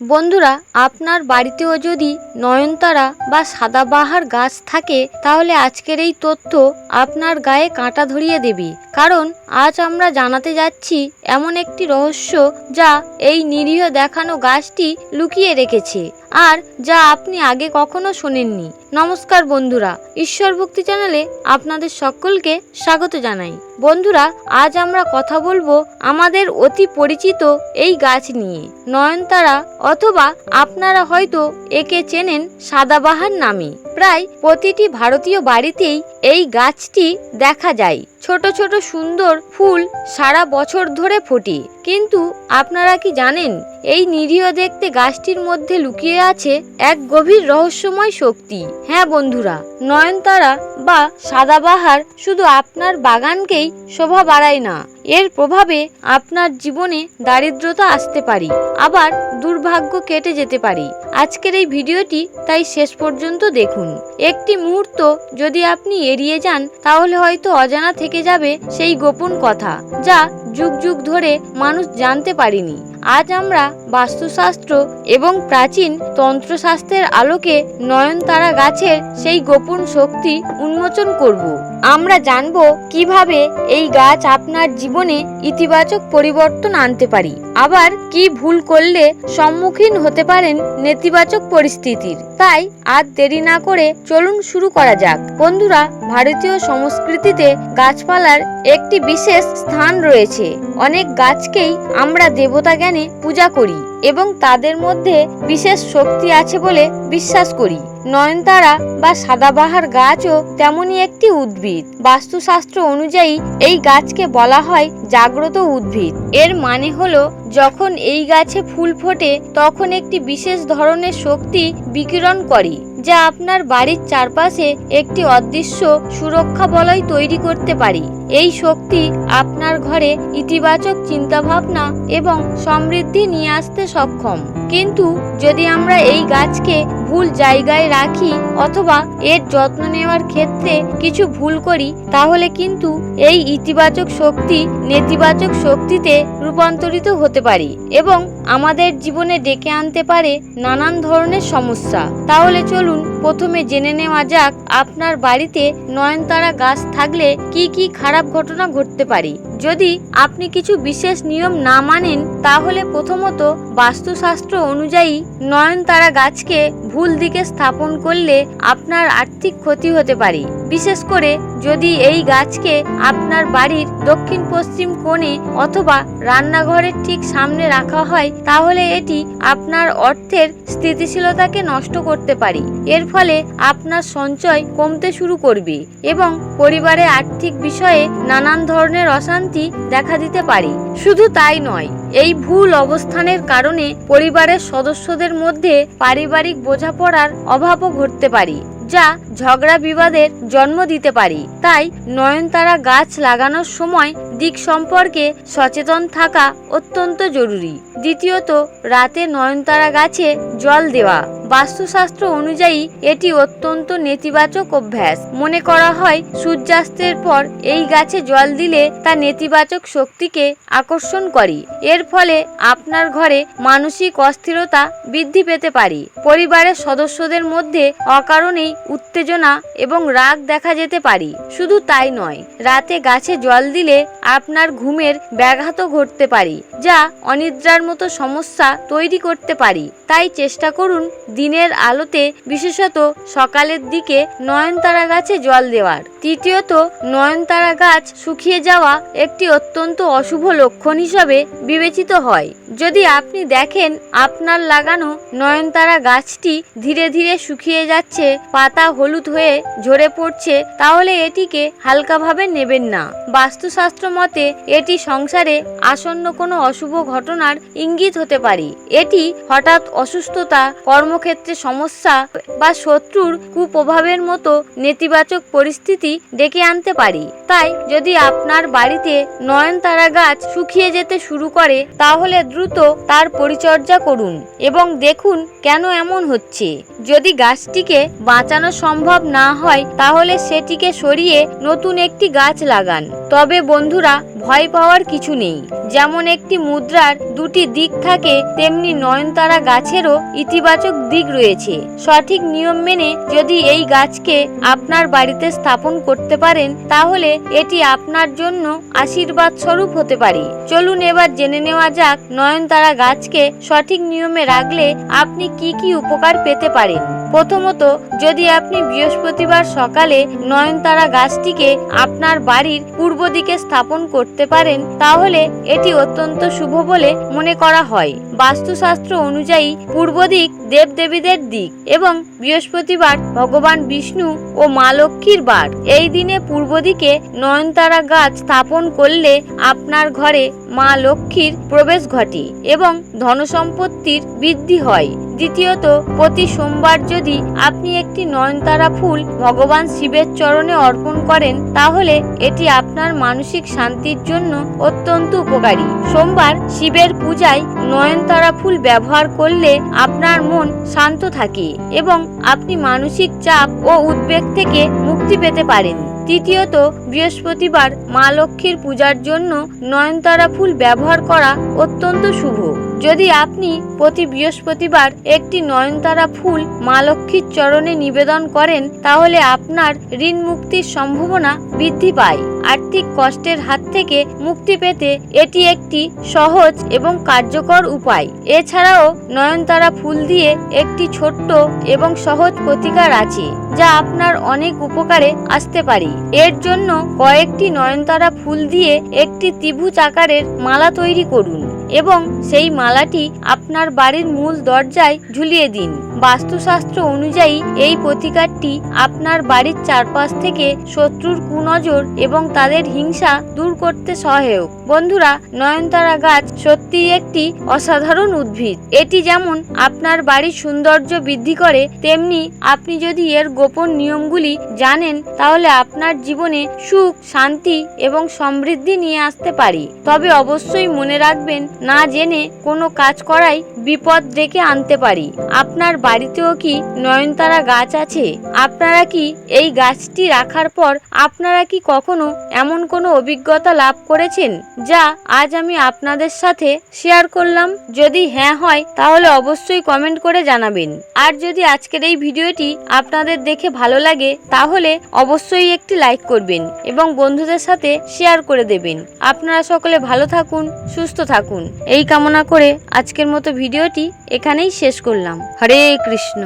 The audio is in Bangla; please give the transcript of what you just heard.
বন্ধুরা, আপনার বাড়িতেও যদি নয়নতারা বা সাদাবাহার গাছ থাকে, তাহলে আজকের এই তথ্য আপনার গায়ে কাঁটা ধরিয়ে দেবে। কারণ, আজ আমরা জানাতে যাচ্ছি এমন একটি রহস্য যা এই নিরীহ দেখানো গাছটি লুকিয়ে রেখেছে। আর যা আপনি আগে কখনো শোনেননি। নমস্কার বন্ধুরা, ঈশ্বর ভক্তি চ্যানেলে আপনাদের সকলকে স্বাগত জানাই। বন্ধুরা, আজ আমরা কথা বলব আমাদের অতি পরিচিত এই গাছ নিয়ে। নয়নতারা অথবা আপনারা হয়তো একে চেনেন সাদাবাহার নামে। প্রায় প্রতিটি ভারতীয় বাড়িতেই এই গাছটি দেখা যায়। ছোট ছোট সুন্দর ফুল সারা বছর ধরে ফোটে। কিন্তু আপনারা কি জানেন, এই নিরীহ দেখতে গাছটির মধ্যে লুকিয়ে আছে এক গভীর রহস্যময় শক্তি। হ্যাঁ বন্ধুরা, নয়নতারা বা সাদাবাহার শুধু আপনার বাগানকেই শোভা বাড়ায় না, এর প্রভাবে আপনার জীবনে দারিদ্রতা আসতে পারে, আবার দুর্ভাগ্য কেটে যেতে পারে। আজকের এই ভিডিওটি তাই শেষ পর্যন্ত দেখুন। একটি মুহূর্ত যদি আপনি এড়িয়ে যান, তাহলে হয়তো অজানা থেকে যাবে সেই গোপন কথা, যা যুগ যুগ ধরে মানুষ জানতে পারেনি। আজ আমরা বাস্তুশাস্ত্র এবং প্রাচীন তন্ত্রশাস্ত্রের আলোকে নয়নতারা গাছের সেই গোপন শক্তি উন্মোচন করব। আমরা জানব কীভাবে এই গাছ আপনার জীবনে ইতিবাচক পরিবর্তন আনতে পারি। আবার কি ভুল করলে সম্মুখীন হতে পারেন নেতিবাচক পরিস্থিতির। তাই আর দেরি না করে চলুন শুরু করা যাক। বন্ধুরা, ভারতীয় সংস্কৃতিতে গাছপালার একটি বিশেষ স্থান রয়েছে। অনেক গাছকেই আমরা দেবতা জ্ঞানে পূজা করি। এবং তাদের মধ্যে বিশেষ শক্তি আছে বলে বিশ্বাস করি। নয়নতারা বা সাদাবাহার গাছও তেমনই একটি উদ্ভিদ। বাস্তুশাস্ত্র অনুযায়ী এই গাছকে বলা হয় জাগ্রত উদ্ভিদ। এর মানে হল, যখন এই গাছে ফুল ফোটে, তখন একটি বিশেষ ধরনের শক্তি বিকিরণ করে। যা আপনার বাড়ির চারপাশে একটি অদৃশ্য সুরক্ষা বলয় তৈরি করতে পারি। এই শক্তি আপনার ঘরে ইতিবাচক চিন্তাভাবনা এবং সমৃদ্ধি নিয়ে আসতে সক্ষম। কিন্তু যদি আমরা এই গাছকে ভুল জায়গায় রাখি অথবা এর যত্ন নেওয়ার ক্ষেত্রে কিছু ভুল করি, তাহলে কিন্তু এই ইতিবাচক শক্তি নেতিবাচক শক্তিতে রূপান্তরিত হতে পারে এবং আমাদের জীবনে ডেকে আনতে পারে নানান ধরনের সমস্যা। তাহলে চলুন প্রথমে জেনে নেওয়া যাক, আপনার বাড়িতে নয়নতারা গাছ থাকলে কি কি খারাপ ঘটনা ঘটতে পারে। যদি আপনি কিছু বিশেষ নিয়ম না মানেন, তাহলে প্রথমত বাস্তুশাস্ত্র অনুযায়ী নয়নতারা গাছকে ভুল দিকে স্থাপন করলে আপনার আর্থিক ক্ষতি হতে পারে। বিশেষ করে যদি এই গাছকে আপনার বাড়ির দক্ষিণ পশ্চিম কোণে অথবা রান্নাঘরের ঠিক সামনে রাখা হয়, তাহলে এটি আপনার অর্থের স্থিতিশীলতাকে নষ্ট করতে পারে। এর ফলে আপনার সঞ্চয় কমতে শুরু করবে এবং পরিবারে আর্থিক বিষয়ে নানান ধরনের অশান্তি দেখা দিতে পারে। শুধু তাই নয়, এই ভুল অবস্থানের কারণে পরিবারের সদস্যদের মধ্যে পারিবারিক বোঝাপড়ার অভাবও ঘটতে পারে। যা ঝগড়া বিবাদের জন্ম দিতে পারে। তাই নয়নতারা গাছ লাগানোর সময় দিক সম্পর্কে সচেতন থাকা অত্যন্ত জরুরি। দ্বিতীয়ত, রাতে নয়নতারা গাছে জল দেওয়া। বাস্তুশাস্ত্র অনুযায়ী এটি অত্যন্ত নেতিবাচক অভ্যাস। মনে করা হয়, সূর্যাস্তের পর এই গাছে জল দিলে তা নেতিবাচক শক্তিকে আকর্ষণ করে। এর ফলে আপনার ঘরে মানসিক অস্থিরতা বৃদ্ধি পেতে পারে। পরিবারের সদস্যদের মধ্যে অকারণেই উত্তেজনা এবং রাগ দেখা যেতে পারে। শুধু তাই নয়, রাতে গাছে জল দিলে আপনার ঘুমের ব্যাঘাতও ঘটতে পারে, যা অনিদ্রার মতো সমস্যা তৈরি করতে পারে। তাই চেষ্টা করুন দিনের আলোতে, বিশেষত সকালের দিকে নয়নতারা গাছে জল দেওয়ার। তৃতীয়ত, নয়নতারা গাছ শুকিয়ে যাওয়া একটি অত্যন্ত অশুভ লক্ষণ হিসাবে বিবেচিত হয়। যদি আপনি দেখেন আপনার লাগানো নয়নতারা গাছটি ধীরে ধীরে শুকিয়ে যাচ্ছে, পাতা হলুদ হয়ে ঝরে পড়ছে, তাহলে এটিকে হালকাভাবে নেবেন না। বাস্তুশাস্ত্র মতে, এটি সংসারে আসন্ন কোনো অশুভ ঘটনার ইঙ্গিত হতে পারে। এটি হঠাৎ অসুস্থতা, কর্মক্ষেত্রে কর্মক্ষেত্রে সমস্যা বা শত্রুর কুপ্রভাবের মতো নেতিবাচক পরিস্থিতি ডেকে আনতে পারি। তাই যদি আপনার বাড়িতে নয়নতারা গাছ শুকিয়ে যেতে শুরু করে, তাহলে দ্রুত তার পরিচর্যা করুন এবং দেখুন কেন এমন হচ্ছে। যদি গাছটিকে বাঁচানো সম্ভব না হয়, তাহলে সেটিকে সরিয়ে নতুন একটি গাছ লাগান। তবে বন্ধুরা, ভয় পাওয়ার কিছু নেই। যেমন একটি মুদ্রার দুটি দিক থাকে, তেমনি নয়নতারা গাছেরও ইতিবাচক দিক রয়েছে। সঠিক নিয়ম মেনে যদি এই গাছকে আপনার বাড়িতে স্থাপন করতে পারেন, তাহলে এটি আপনার জন্য আশীর্বাদ স্বরূপ হতে পারে। চলুন এবার জেনে নেওয়া যাক নয়নতারা গাছকে সঠিক নিয়মে রাখলে আপনি কি কি উপকার পেতে পারেন। প্রথমত, যদি আপনি বৃহস্পতিবার সকালে নয়নতারা গাছটিকে আপনার বাড়ির পূর্ব দিকে স্থাপন করতে পারেন, তাহলে এটি অত্যন্ত শুভ বলে মনে করা হয়। বাস্তুশাস্ত্র অনুযায়ী, পূর্ব দিক দেবদেবীদের দিক এবং বৃহস্পতিবার ভগবান বিষ্ণু ও মা লক্ষ্মীর বার। এই দিনে পূর্ব দিকে নয়নতারা গাছ স্থাপন করলে আপনার ঘরে মা লক্ষ্মীর প্রবেশ ঘটে এবং ধনসম্পত্তির বৃদ্ধি হয়। দ্বিতীয়ত, প্রতি সোমবার যদি আপনি একটি নয়নতারা ফুল ভগবান শিবের চরণে অর্পণ করেন, তাহলে এটি আপনার মানসিক শান্তির জন্য অত্যন্ত উপকারী। সোমবার শিবের পূজায় নয়নতারা ফুল ব্যবহার করলে আপনার মন শান্ত থাকে এবং আপনি মানসিক চাপ ও উদ্বেগ থেকে মুক্তি পেতে পারেন। তৃতীয়ত, বৃহস্পতিবার মা লক্ষ্মীর পূজার জন্য নয়নতারা ফুল ব্যবহার করা অত্যন্ত শুভ। যদি আপনি প্রতি বৃহস্পতিবার একটি নয়নতারা ফুল মা লক্ষ্মীর চরণে নিবেদন করেন, তাহলে আপনার ঋণ মুক্তির সম্ভাবনা বৃদ্ধি পায়। আর্থিক কষ্টের হাত থেকে মুক্তি পেতে এটি একটি সহজ এবং কার্যকর উপায়। এছাড়াও নয়নতারা ফুল দিয়ে একটি ছোট্ট এবং সহজ প্রতিকার আছে, যা আপনার অনেক উপকারে আসতে পারে। এর জন্য কয়েকটি নয়নতারা ফুল দিয়ে একটি ত্রিভুজ আকারের মালা তৈরি করুন। এবং সেই মালাটি আপনার বাড়ির মূল দরজায় ঝুলিয়ে দিন। বাস্তুশাস্ত্র অনুযায়ী এই প্রতিকারটি আপনার বাড়ির চারপাশ থেকে শত্রুর কুনজর এবং তাদের হিংসা দূর করতে সহায়ক। বন্ধুরা, নয়নতারা গাছ সত্যিই একটি অসাধারণ উদ্ভিদ। এটি যেমন আপনার বাড়ির সৌন্দর্য বৃদ্ধি করে, তেমনি আপনি যদি এর গোপন নিয়মগুলি জানেন, তাহলে আপনার জীবনে সুখ, শান্তি এবং সমৃদ্ধি নিয়ে আসতে পারি। তবে অবশ্যই মনে রাখবেন, না জেনে কোনো কাজ করাই বিপদ ডেকে আনতে পারি। আপনার বাড়িতেও কি নয়নতারা গাছ আছে? আপনারা কি এই গাছটি রাখার পর আপনারা কি কখনো এমন কোনো অভিজ্ঞতা লাভ করেছেন, যা আজ আমি আপনাদের সাথে শেয়ার করলাম? যদি হ্যাঁ হয়, তাহলে অবশ্যই কমেন্ট করে জানাবেন। আর যদি আজকের এই ভিডিওটি আপনাদের দেখে ভালো লাগে, তাহলে অবশ্যই একটি লাইক করবেন এবং বন্ধুদের সাথে শেয়ার করে দেবেন। আপনারা সকলে ভালো থাকুন, সুস্থ থাকুন। এই কামনা করে আজকের মতো ভিডিওটি এখানেই শেষ করলাম। হরে কৃষ্ণ।